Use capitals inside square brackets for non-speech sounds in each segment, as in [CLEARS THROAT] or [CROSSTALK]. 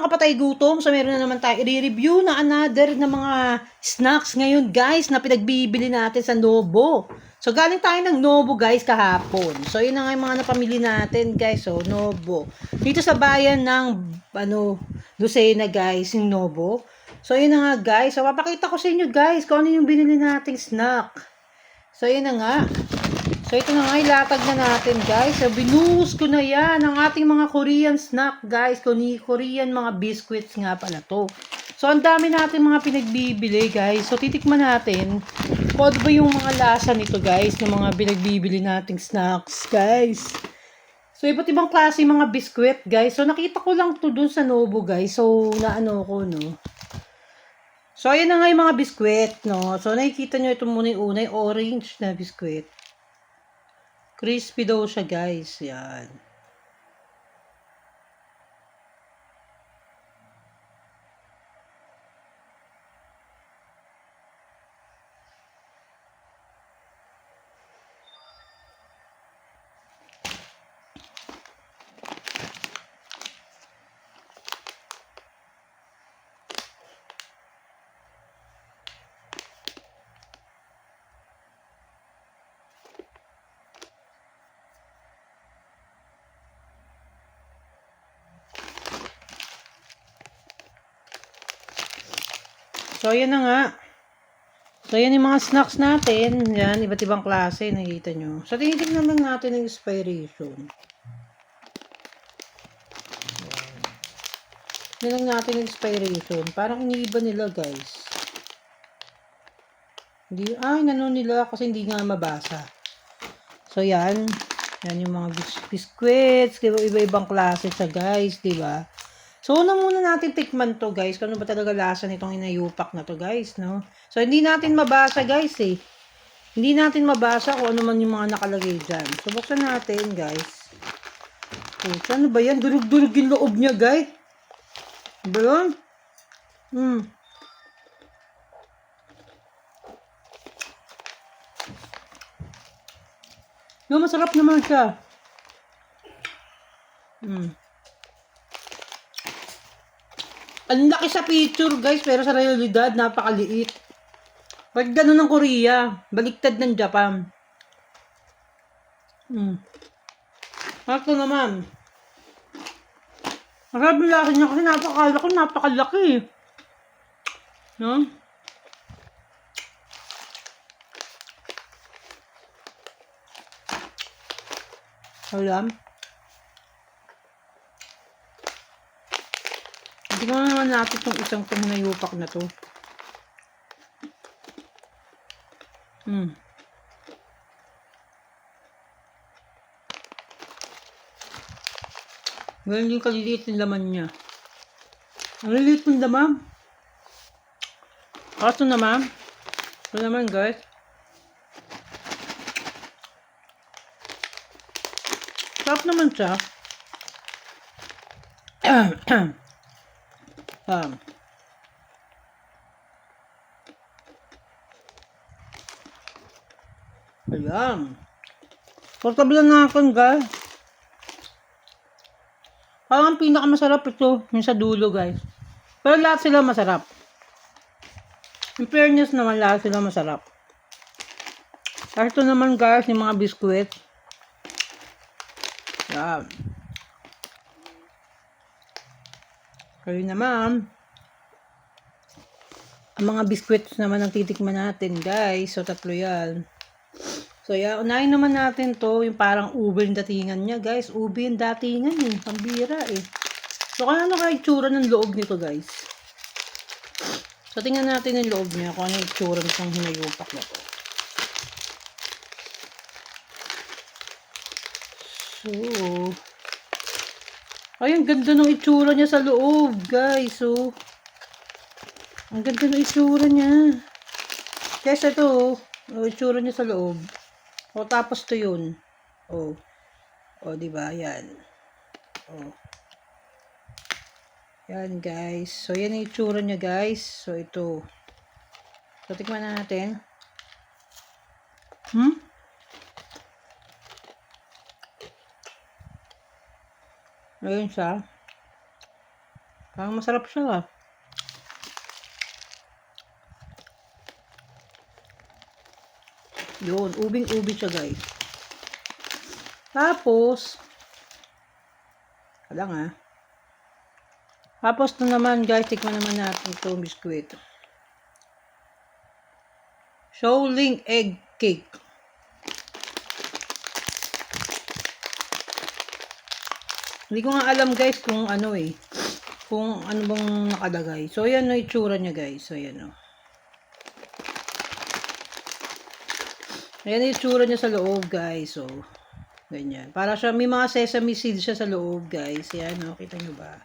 mga kapatay gutom, so meron na naman tayo i-review na another na mga snacks ngayon guys na pinagbibili natin sa Nobo. So galing tayo ng Nobo guys kahapon. So yun na nga yung mga napamili natin guys, so Nobo. Dito sa bayan ng ano, Lucena guys, yung Nobo. So yun na nga guys, so papakita ko sa inyo guys kung ano yung binili nating snack. So yun na nga. So, ito na nga, ilatag na natin, guys. So, binuhos ko na yan ang ating mga Korean snack, guys. Kuni Korean mga biscuits nga pala to. So, ang dami natin mga pinagbibili, guys. So, titikman natin kung ano ba yung mga lasa nito, guys, ng mga pinagbibili nating snacks, guys. So, iba't ibang klase mga biscuit, guys. So, nakita ko lang to dun sa Nobo, guys. So, naano ko, no. So, ayan na nga yung mga biscuit, no. So, nakikita nyo ito muna yung una, orange na biscuit. Crispy daw siya, guys. Yan. So, ayan na nga. So, ayan yung mga snacks natin. Yan, iba't ibang klase. Nakikita nyo. So, tinitignan lang natin ang expiration. Yan lang natin yung expiration. Parang iniiba nila, guys. Hindi, ay, nano nila kasi hindi nga mabasa. So, yan. Yan yung mga bis- biscuits. Iba-ibang klase siya, guys. di ba? So, una muna natin tikman to, guys. Kung ano ba talaga lasa nitong inayupak na to, guys, no? So, hindi natin mabasa, guys, eh. Hindi natin mabasa kung ano man yung mga nakalagay dyan. So, buksan natin, guys. Oh, ano ba yan? Durug-durug yung loob niya, guys. Ba? Hmm. No, masarap naman siya. Hmm. Ang laki sa picture, guys, pero sa realidad, napakaliit. Pag ganun ng Korea, baliktad ng Japan. Hmm. Ito naman. Marami laki niya kasi napakalaki, napakalaki. No? Alam? Tingnan naman natin itong isang pumunayupak na to. Hmm. Ganyan yung kaliliit yung laman niya. Ang liliit ng laman. Kaso naman, ito naman guys. Sarap naman siya. [CLEARS THROAT] Um. Ayan. Portable na natin, guys. Parang ang pinakamasarap ito, yung sa dulo, guys. Pero lahat sila masarap. In fairness naman, lahat sila masarap. At ito naman, guys, yung mga biskuit. Yan. Kayo naman. Ang mga biscuits naman ang titikman natin, guys. So, tatlo yan. So, yeah, unahin naman natin to, yung parang ube yung datingan niya, guys. Ube yung datingan eh. Pambira eh. So, kaya ano kaya itsura ng loob nito, guys? So, tingnan natin yung loob niya, kung ano yung itsura nitong hinayupak na to. So, ay, ang ganda ng itsura niya sa loob, guys. So, ang ganda ng itsura niya. Guys, ito, oh. Oh, itsura niya sa loob. O, tapos to yun. O. O, di ba? Yan. O. Yan, guys. So, yan ang itsura niya, guys. So, ito. So, tikman na natin. Hmm? Ayun siya. Parang masarap siya ah. Yun, ubing-ubi siya guys. Tapos, wala nga. Tapos ito naman guys, tikman naman natin itong biskwit. Showling egg cake. Hindi ko nga alam guys kung ano eh. Kung ano bang nakalagay. So, ayan no, itsura niya guys. So, ayan no. Ayan itsura niya sa loob guys. So, ganyan. Para siya, may mga sesame seeds siya sa loob guys. Ayan no, kita nyo ba?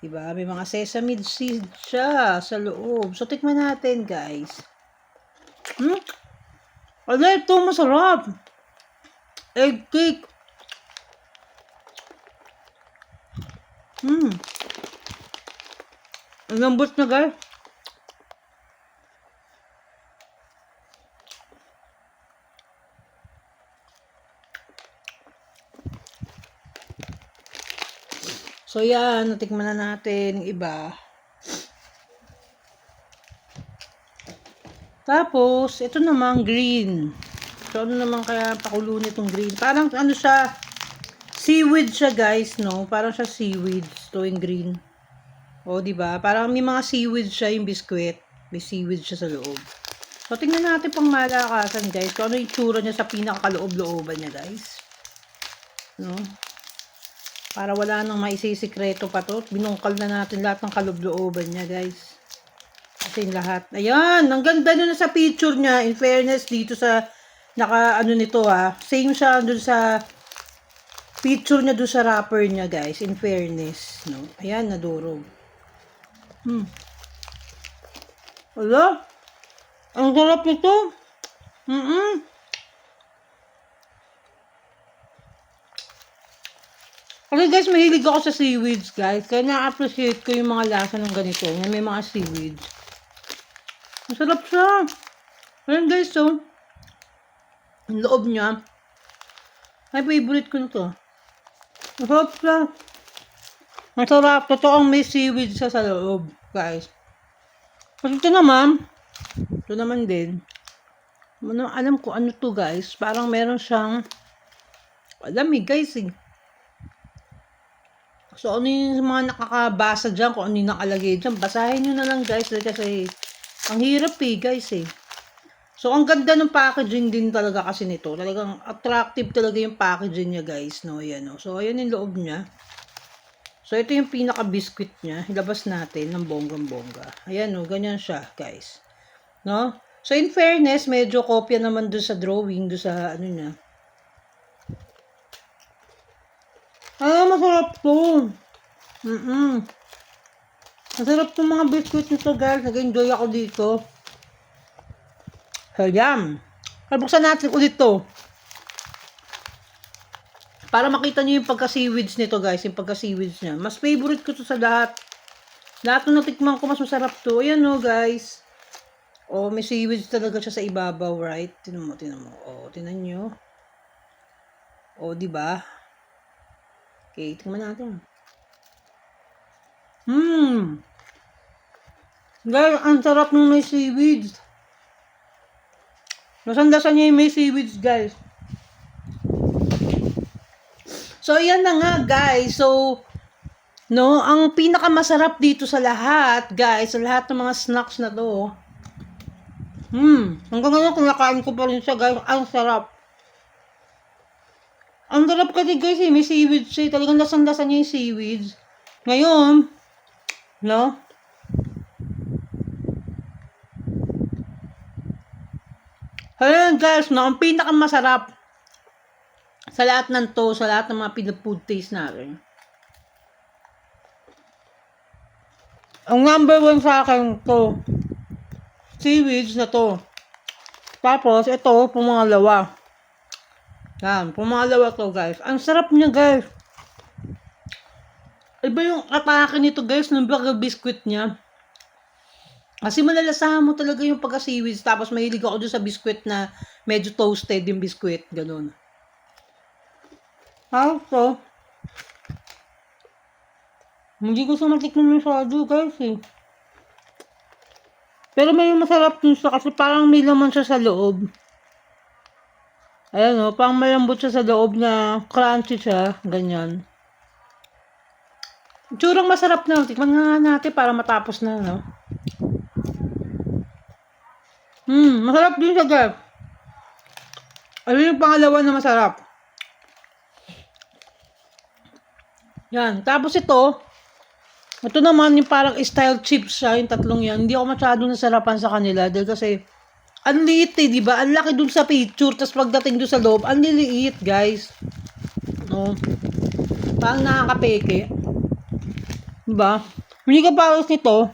Diba? May mga sesame seeds siya sa loob. So, tikman natin guys. Hmm? Ala, ito masarap. Egg cake. Hmm. Ang lambot na guys. So yan, natikman na natin yung iba. Tapos, ito naman green. So ano naman kaya pakulo nitong green? Parang ano siya, seaweed siya guys, no? Parang siya seaweed, yung green. O, di ba? Parang may mga seaweed siya yung biskwit. May seaweed siya sa loob. So, tingnan natin pang malakasan, guys. Kung ano yung tsura niya sa pinakakaloob-looban niya, guys. No? Para wala nang maisisikreto pa to. Binungkal na natin lahat ng kaloob-looban niya, guys. Kasi lahat. Ayan! Ang ganda na sa picture niya. In fairness, dito sa naka, ano nito, ha. Same siya dun sa picture niya doon sa wrapper niya, guys. In fairness, no? Ayan, nadurog. Hmm. Wala. Ang sarap nito. Mm-mm. Kasi guys, mahilig ako sa seaweeds, guys. Kaya na-appreciate ko yung mga lasa ng ganito. Na may mga seaweeds. Masarap siya. Ayan guys, so. Ang loob niya. Ay, favorite ko na to. Masarap siya. Masarap. Totoong may seaweed siya sa loob, guys. Kasi ito naman, ito naman din, ano, alam ko ano to guys, parang meron siyang, alam eh guys eh. So ano yung mga nakakabasa dyan, kung ano yung nakalagay dyan, basahin nyo na lang guys, kasi ang hirap eh guys eh. So ang ganda ng packaging din talaga kasi nito, talagang attractive talaga yung packaging niya guys, no, yan no. So ayan yung loob niya. So, ito yung pinaka-biscuit niya. Ilabas natin ng bonggang-bongga. Ayan, no. Ganyan siya, guys. No? So, in fairness, medyo kopya naman doon sa drawing, doon sa, ano niya. Ah, masarap to. Mm-mm. Masarap to mga biscuit nito, guys. Nag-enjoy ako dito. So, yan. Buksan natin ulit to. Para makita niyo yung pagka-seaweeds nito, guys. Yung pagka-seaweeds niya. Mas favorite ko to sa lahat. Lahat ng natikman ko, mas masarap to. Ayan, no, guys. Oh, may seaweeds talaga siya sa ibabaw, right? Tinan mo, tinan mo. Oh, tinan nyo. Oh, di ba? Okay, tingnan natin. Hmm. Guys, ang sarap ng may seaweeds. Nasandasan niya yung may seaweeds, guys. So, yan na nga, guys. So, no, ang pinakamasarap dito sa lahat, guys, sa lahat ng mga snacks na to, hmm, hanggang ngayon, kumakain ko pa rin siya, guys. Ang sarap. Ang sarap kasi, guys, eh, may seaweeds siya. Talagang lasang-lasa niya yung seaweeds. Ngayon, no, Ayan guys, no, ang pinakamasarap sa lahat ng to, sa lahat ng mga pinafood taste natin. Ang number one sa akin to, seaweeds na to. Tapos, ito, pumangalawa. Yan, pumangalawa to guys. Ang sarap niya guys. Iba yung atake nito guys, ng baga biscuit niya. Kasi malalasahan mo talaga yung pagka-seaweeds. Tapos mahilig ako dun sa biscuit na medyo toasted yung biscuit. Ganun. Also, Hindi ko sa matikman masyado guys eh. Pero may masarap dun siya kasi parang may laman siya sa loob. Ayan o, parang malambot siya sa loob na crunchy siya. Ganyan. Tsurang masarap na. Tikman nga natin para matapos na, no? Hmm, masarap din siya, guys. Ano yung pangalawa na masarap? Yan. Tapos ito, ito naman yung parang style chips siya, yung tatlong yan. Hindi ako masyadong nasarapan sa kanila dahil kasi ang liit eh, di ba? Ang laki dun sa picture, tapos pagdating dun sa loob, ang liliit, guys. No? Parang nakakapeke. Di ba? Hindi ka paros nito,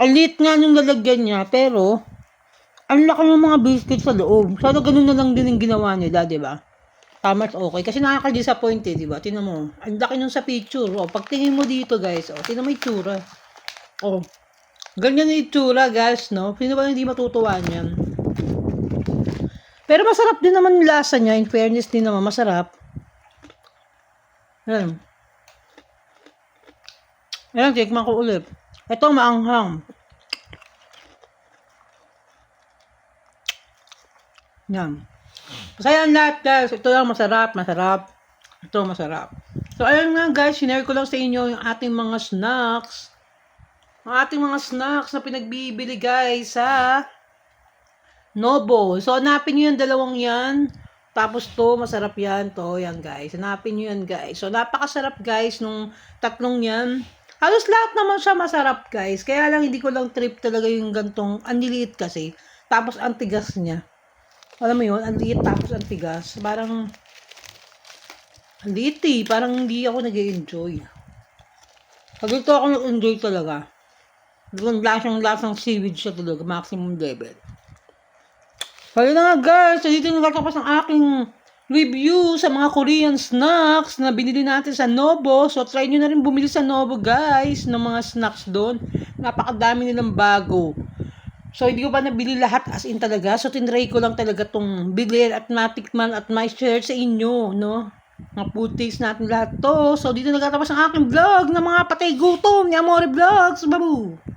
ang liit nga yung lalagyan niya, pero ang laki ng mga biscuit sa loob. Sana ganun na lang din yung ginawa nila, di ba? Tama at okay. Kasi nakaka-disappoint eh, di ba? Tinan mo. Ang laki nung sa picture. O, pagtingin mo dito, guys. O, tinan mo yung itsura. O, ganyan yung itsura, guys, no? Sino ba hindi matutuwa niyan? Pero masarap din naman yung lasa niya. In fairness din naman, masarap. Yan. Ayan, tikman ko ulit. Ito, maanghang. Yan. Kaya ang lahat guys, ito lang masarap, masarap. Ito masarap. So ayun nga guys, sinare ko lang sa inyo yung ating mga snacks. Ang ating mga snacks na pinagbibili guys sa Nobo. So hanapin nyo yung dalawang yan. Tapos to, masarap yan. To, yan guys. Hanapin nyo yan guys. So napakasarap guys nung tatlong yan. Halos lahat naman siya masarap guys. Kaya lang hindi ko lang trip talaga yung gantong, ang kasi. Tapos ang tigas niya. Alam mo yun, ang liit tapos ang tigas. Parang, ang liit eh. Parang hindi ako nag enjoy Pag ito ako nag-enjoy talaga. Yung lasang lasang seaweed siya talaga, maximum level. Kaya na nga guys, so dito nagtatapos ang aking review sa mga Korean snacks na binili natin sa Nobo. So try nyo na rin bumili sa Nobo guys ng mga snacks doon. Napakadami nilang bago. So, hindi ko pa nabili lahat as in talaga. So, tinry ko lang talaga tong bilhin at matikman at may share sa inyo, no? Mga taste natin lahat to. So, dito nagtatapos ang aking vlog ng mga patay gutom ni Amore Vlogs. Babu!